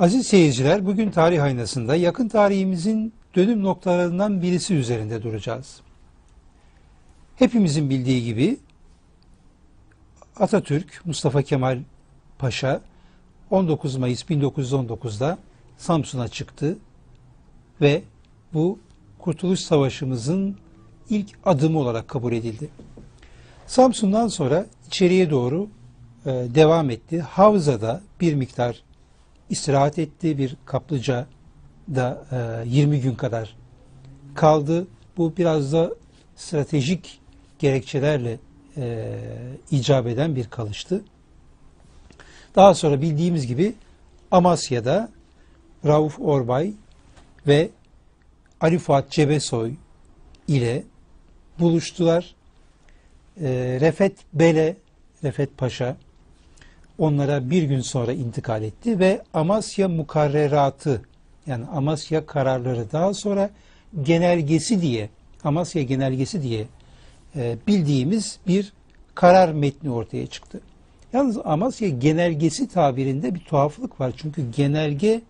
Aziz seyirciler, bugün tarih aynasında yakın tarihimizin dönüm noktalarından birisi üzerinde duracağız. Hepimizin bildiği gibi Atatürk, Mustafa Kemal Paşa 19 Mayıs 1919'da Samsun'a çıktı ve bu Kurtuluş Savaşımızın ilk adımı olarak kabul edildi. Samsun'dan sonra içeriye doğru e, devam etti. Havza'da bir miktar istirahat etti. Bir kaplıca da e, 20 gün kadar kaldı. Bu biraz da stratejik gerekçelerle e, icap eden bir kalıştı. Daha sonra bildiğimiz gibi Amasya'da Rauf Orbay ve Ali Fuat Cebesoy ile buluştular. E, Refet Bele, Refet Paşa onlara bir gün sonra intikal etti ve Amasya mukarreratı yani Amasya kararları daha sonra genelgesi diye Amasya genelgesi diye e, bildiğimiz bir karar metni ortaya çıktı. Yalnız Amasya genelgesi tabirinde bir tuhaflık var. Çünkü genelge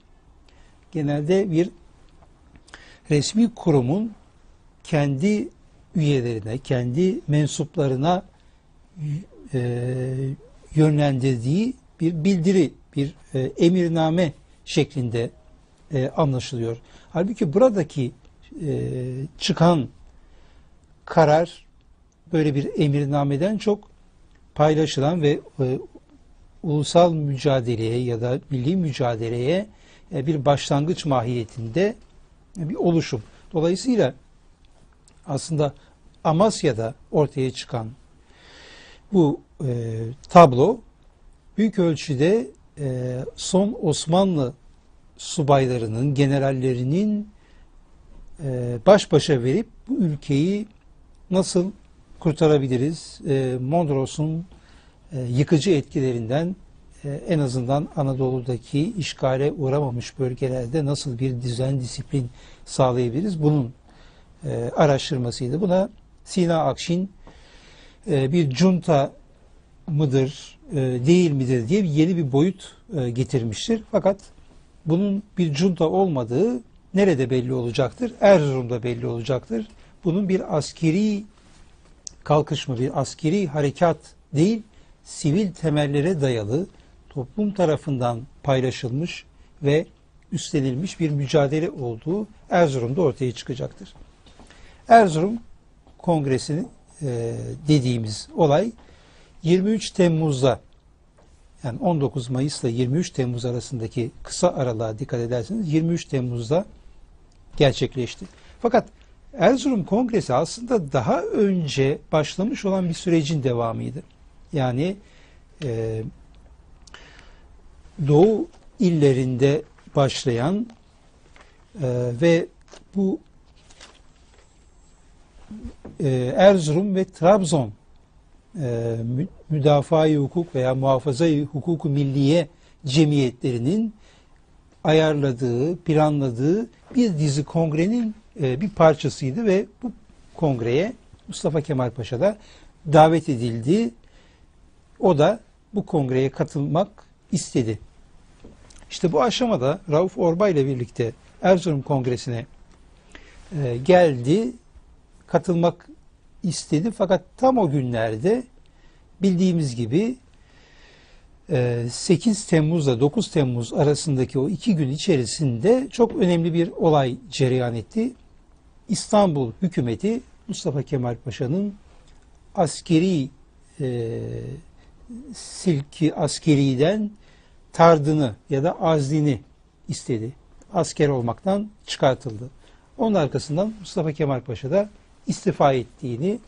genelde bir resmi kurumun kendi üyelerine, kendi mensuplarına e, yönlendirdiği bir bildiri, bir e, emirname şeklinde e, anlaşılıyor. Halbuki buradaki e, çıkan karar böyle bir emirnameden çok paylaşılan ve e, ulusal mücadeleye ya da milli mücadeleye e, bir başlangıç mahiyetinde bir oluşum. Dolayısıyla aslında Amasya'da ortaya çıkan bu e, tablo büyük ölçüde e, son Osmanlı subaylarının, generallerinin e, baş başa verip bu ülkeyi nasıl kurtarabiliriz? E, Mondros'un e, yıkıcı etkilerinden e, en azından Anadolu'daki işgale uğramamış bölgelerde nasıl bir düzen, disiplin sağlayabiliriz? Bunun e, araştırmasıydı. Buna Sina Akşin e, bir junta mıdır, e, değil midir diye yeni bir boyut e, getirmiştir. Fakat bunun bir junta olmadığı nerede belli olacaktır? Erzurum'da belli olacaktır. Bunun bir askeri kalkışma, bir askeri harekat değil, sivil temellere dayalı, toplum tarafından paylaşılmış ve üstlenilmiş bir mücadele olduğu Erzurum'da ortaya çıkacaktır. Erzurum Kongresi'nin e, dediğimiz olay 23 Temmuz'da yani 19 Mayıs ile 23 Temmuz arasındaki kısa aralığa dikkat ederseniz 23 Temmuz'da gerçekleşti. Fakat Erzurum Kongresi aslında daha önce başlamış olan bir sürecin devamıydı. Yani e, Doğu illerinde başlayan e, ve bu e, Erzurum ve Trabzon e, müdafaa hukuk veya muhafaza hukuku milliye cemiyetlerinin ayarladığı, planladığı bir dizi kongrenin e, bir parçasıydı ve bu kongreye Mustafa Kemal Paşa da davet edildi. O da bu kongreye katılmak istedi. İşte bu aşamada Rauf Orbay ile birlikte Erzurum Kongresi'ne e, geldi, katılmak istedi fakat tam o günlerde bildiğimiz gibi 8 Temmuz ile 9 Temmuz arasındaki o iki gün içerisinde çok önemli bir olay cereyan etti. İstanbul hükümeti Mustafa Kemal Paşa'nın askeri e, silki askeriden tardını ya da azlini istedi. Asker olmaktan çıkartıldı. Onun arkasından Mustafa Kemal Paşa da istifa ettiğini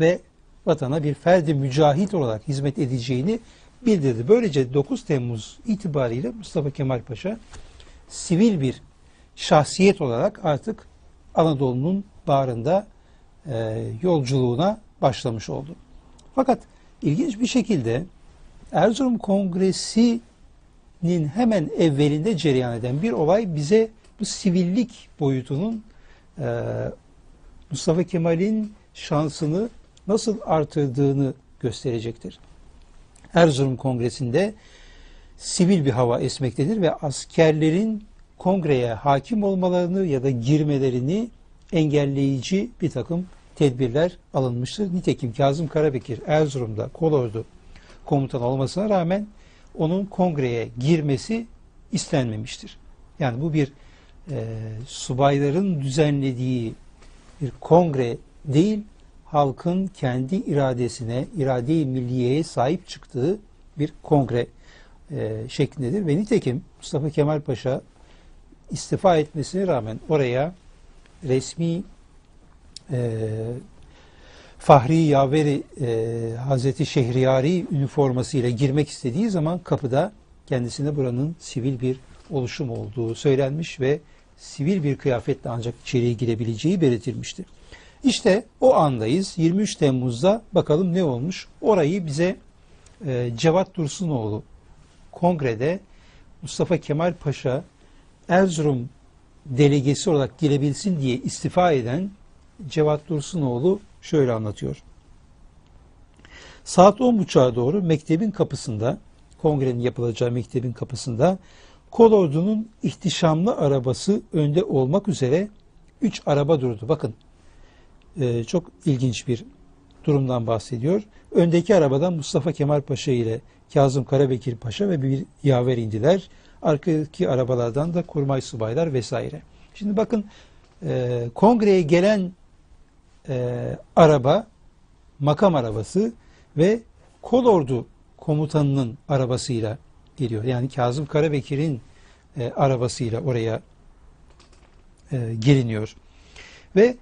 ve vatana bir ferdi mücahit olarak hizmet edeceğini bildirdi. Böylece 9 Temmuz itibariyle Mustafa Kemal Paşa sivil bir şahsiyet olarak artık Anadolu'nun bağrında e, yolculuğuna başlamış oldu. Fakat ilginç bir şekilde Erzurum Kongresi'nin hemen evvelinde cereyan eden bir olay bize bu sivillik boyutunun e, Mustafa Kemal'in şansını nasıl artırdığını gösterecektir. Erzurum Kongresi'nde sivil bir hava esmektedir ve askerlerin kongreye hakim olmalarını ya da girmelerini engelleyici bir takım tedbirler alınmıştır. Nitekim Kazım Karabekir Erzurum'da kolordu komutan olmasına rağmen onun kongreye girmesi istenmemiştir. Yani bu bir e, subayların düzenlediği bir kongre değil, halkın kendi iradesine, irade-i milliyeye sahip çıktığı bir kongre e, şeklindedir. Ve nitekim Mustafa Kemal Paşa istifa etmesine rağmen oraya resmi e, Fahri Yaveri e, Hazreti Şehriyari üniformasıyla girmek istediği zaman kapıda kendisine buranın sivil bir oluşum olduğu söylenmiş ve sivil bir kıyafetle ancak içeriye girebileceği belirtilmişti. İşte o andayız. 23 Temmuz'da bakalım ne olmuş. Orayı bize e, Cevat Dursunoğlu kongrede Mustafa Kemal Paşa Erzurum delegesi olarak girebilsin diye istifa eden Cevat Dursunoğlu şöyle anlatıyor. Saat 10.30'a doğru mektebin kapısında, kongrenin yapılacağı mektebin kapısında kolordunun ihtişamlı arabası önde olmak üzere 3 araba durdu. Bakın e, çok ilginç bir durumdan bahsediyor. Öndeki arabadan Mustafa Kemal Paşa ile Kazım Karabekir Paşa ve bir yaver indiler. Arkadaki arabalardan da kurmay subaylar vesaire. Şimdi bakın e, kongreye gelen e, araba makam arabası ve kolordu komutanının arabasıyla geliyor. Yani Kazım Karabekir'in e, arabasıyla oraya e, geliniyor. Ve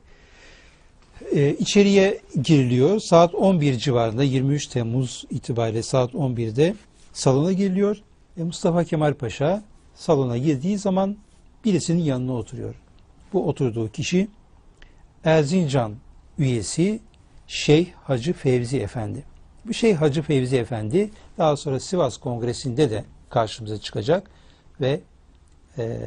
e, içeriye giriliyor. Saat 11 civarında 23 Temmuz itibariyle saat 11'de salona giriliyor. E, Mustafa Kemal Paşa salona girdiği zaman birisinin yanına oturuyor. Bu oturduğu kişi Erzincan üyesi Şeyh Hacı Fevzi Efendi. Bu Şeyh Hacı Fevzi Efendi daha sonra Sivas Kongresi'nde de karşımıza çıkacak ve e,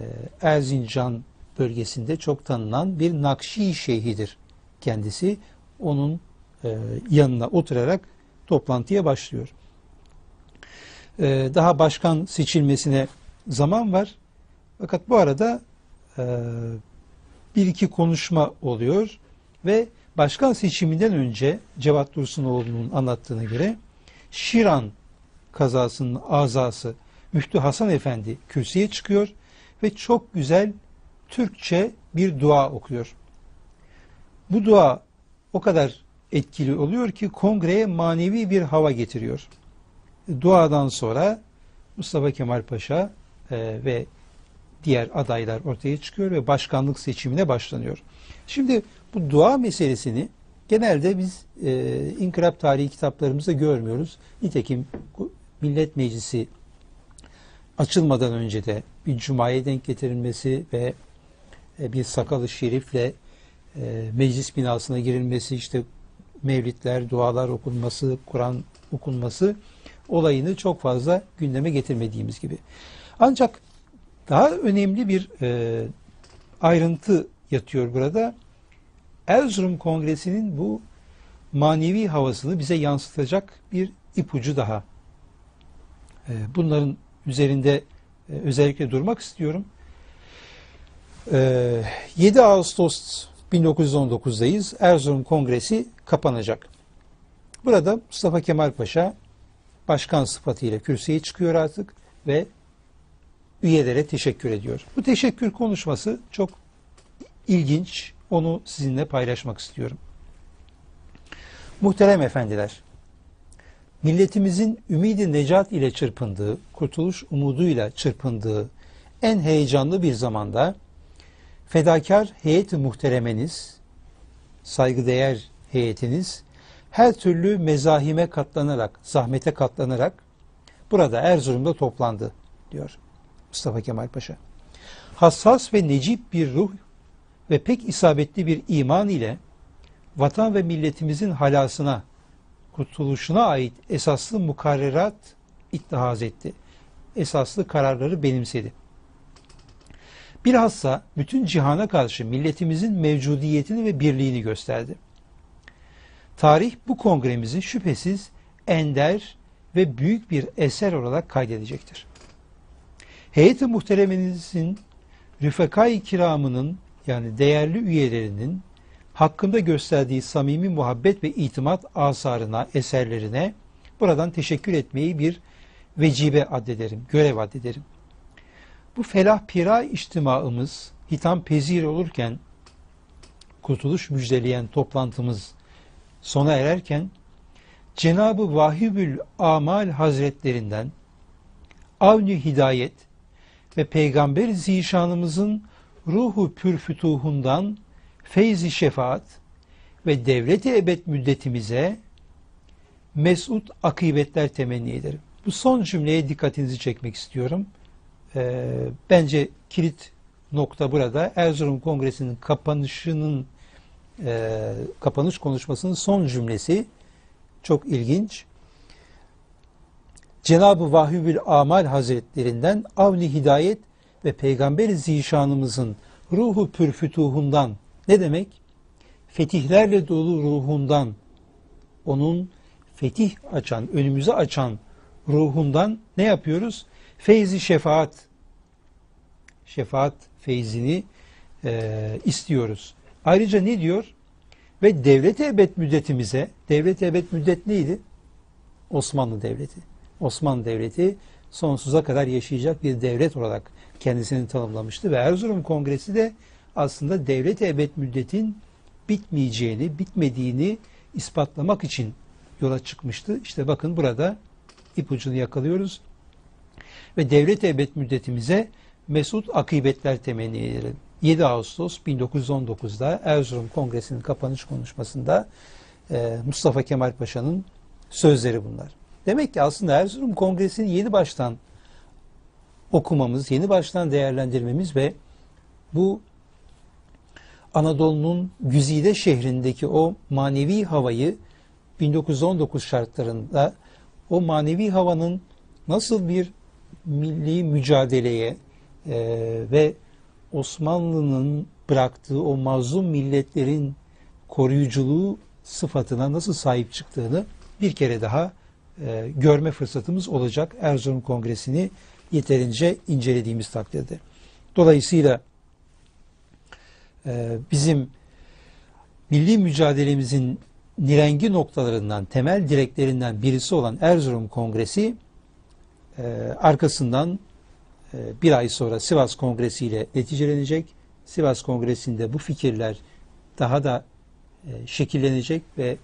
Erzincan bölgesinde çok tanınan bir Nakşi Şeyhidir kendisi. Onun e, yanına oturarak toplantıya başlıyor. E, daha başkan seçilmesine zaman var. Fakat bu arada e, bir iki konuşma oluyor ve başkan seçiminden önce Cevat Dursunoğlu'nun anlattığına göre Şiran kazasının azası Müftü Hasan Efendi kürsüye çıkıyor ve çok güzel Türkçe bir dua okuyor. Bu dua o kadar etkili oluyor ki kongreye manevi bir hava getiriyor. Duadan sonra Mustafa Kemal Paşa e, ve diğer adaylar ortaya çıkıyor ve başkanlık seçimine başlanıyor. Şimdi bu dua meselesini genelde biz e, inkılap tarihi kitaplarımızda görmüyoruz. Nitekim Millet Meclisi açılmadan önce de bir cumaya denk getirilmesi ve e, bir sakalı şerifle e, meclis binasına girilmesi, işte mevlitler, dualar okunması, Kur'an okunması olayını çok fazla gündeme getirmediğimiz gibi. Ancak daha önemli bir e, ayrıntı yatıyor burada. Erzurum Kongresi'nin bu manevi havasını bize yansıtacak bir ipucu daha. E, bunların üzerinde e, özellikle durmak istiyorum. E, 7 Ağustos 1919'dayız. Erzurum Kongresi kapanacak. Burada Mustafa Kemal Paşa başkan sıfatıyla kürsüye çıkıyor artık ve üyelere teşekkür ediyor. Bu teşekkür konuşması çok ilginç. Onu sizinle paylaşmak istiyorum. Muhterem efendiler, milletimizin ümidi necat ile çırpındığı, kurtuluş umuduyla çırpındığı en heyecanlı bir zamanda fedakar heyet muhteremeniz, saygıdeğer heyetiniz her türlü mezahime katlanarak, zahmete katlanarak burada Erzurum'da toplandı diyor Mustafa Kemal Paşa. Hassas ve necip bir ruh ve pek isabetli bir iman ile vatan ve milletimizin halasına, kurtuluşuna ait esaslı mukarrerat ittihaz etti. Esaslı kararları benimsedi. Bilhassa bütün cihana karşı milletimizin mevcudiyetini ve birliğini gösterdi. Tarih bu kongremizi şüphesiz ender ve büyük bir eser olarak kaydedecektir. Heyeti muhteremenizin Rüfekai kiramının yani değerli üyelerinin hakkında gösterdiği samimi muhabbet ve itimat asarına, eserlerine buradan teşekkür etmeyi bir vecibe addederim, görev addederim. Bu felah pira içtimaımız hitam pezir olurken kurtuluş müjdeleyen toplantımız sona ererken Cenab-ı Vahibül Amal Hazretlerinden Avni Hidayet ve Peygamber Zişanımızın ruhu pürfütuhundan feyzi şefaat ve devleti ebed müddetimize mesut akıbetler temenni ederim. Bu son cümleye dikkatinizi çekmek istiyorum. Ee, bence kilit nokta burada. Erzurum Kongresi'nin kapanışının e, kapanış konuşmasının son cümlesi çok ilginç. Cenab-ı Vahibül Amal Hazretlerinden Avni Hidayet ve Peygamber Zişanımızın ruhu pürfütuhundan ne demek? Fetihlerle dolu ruhundan onun fetih açan, önümüze açan ruhundan ne yapıyoruz? Feyzi şefaat şefaat feyzini e, istiyoruz. Ayrıca ne diyor? Ve devlet ebed müddetimize, devlet ebed müddet neydi? Osmanlı Devleti. Osmanlı Devleti sonsuza kadar yaşayacak bir devlet olarak kendisini tanımlamıştı ve Erzurum Kongresi de aslında devlet ebed müddetin bitmeyeceğini, bitmediğini ispatlamak için yola çıkmıştı. İşte bakın burada ipucunu yakalıyoruz. Ve devlet ebed müddetimize mesut akıbetler temenni ederim. 7 Ağustos 1919'da Erzurum Kongresi'nin kapanış konuşmasında e, Mustafa Kemal Paşa'nın sözleri bunlar. Demek ki aslında Erzurum Kongresi'ni yeni baştan okumamız, yeni baştan değerlendirmemiz ve bu Anadolu'nun Güzide şehrindeki o manevi havayı 1919 şartlarında o manevi havanın nasıl bir milli mücadeleye e, ve Osmanlı'nın bıraktığı o mazlum milletlerin koruyuculuğu sıfatına nasıl sahip çıktığını bir kere daha e, görme fırsatımız olacak Erzurum Kongresi'ni yeterince incelediğimiz takdirde. Dolayısıyla e, bizim milli mücadelemizin nirengi noktalarından, temel direklerinden birisi olan Erzurum Kongresi e, arkasından e, bir ay sonra Sivas Kongresi ile neticelenecek. Sivas Kongresi'nde bu fikirler daha da e, şekillenecek ve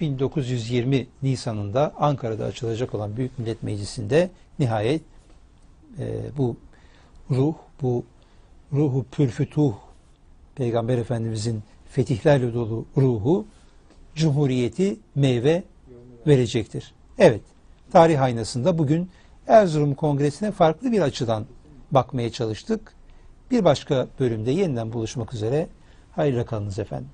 1920 Nisan'ında Ankara'da açılacak olan Büyük Millet Meclisi'nde nihayet e, bu ruh, bu ruhu pürfütuh Peygamber Efendimizin fetihlerle dolu ruhu Cumhuriyeti meyve verecektir. Evet, tarih aynasında bugün Erzurum Kongresi'ne farklı bir açıdan bakmaya çalıştık. Bir başka bölümde yeniden buluşmak üzere. Hayırlı kalınız efendim.